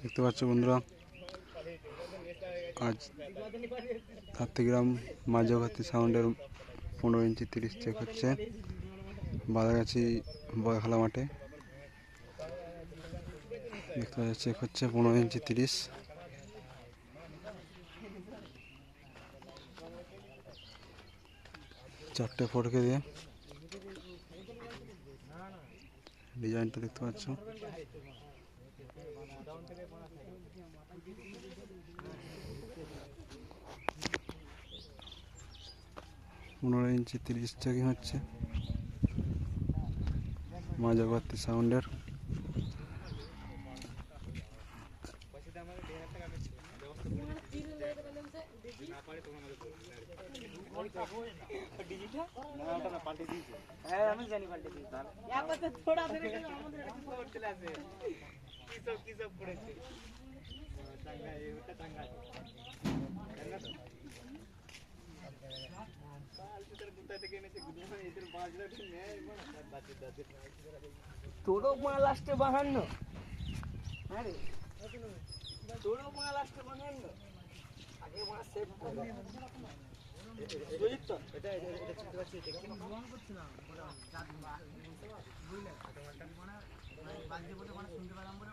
দেখতে পাচ্ছ বন্ধুরা আজ সাতগ্রাম মাঝাঘাতি সাউন্ডের পনেরো ইঞ্চি তিরিশ চেক হচ্ছে। বাদাগাছি বয়খালা মাঠে দেখতে পাচ্ছি চেক হচ্ছে পনেরো ইঞ্চি তিরিশ। চারটে ফটকে দিয়ে ডিজাইনটা দেখতে পাচ্ছ। পনেরো ইঞ্চি তিরিশ চেকিং হচ্ছে। মাঝাবর্তী সাউন্ডের। হ্যাঁ আমি জানি পাল্টে দিই তাহলে থোড়া ধরে গেলে আমাদের একটা খবর চলে আসে কি সব কি সব পড়েছে টাঙ্গা এই ওটা টাঙ্গা টাঙ্গা তো তোরও মা লাস্টে বাহান্ন হ্যাঁ রে তোরও মা লাস্টে বাহান্ন আগে মা সেভ শুনতে পেলাম বলে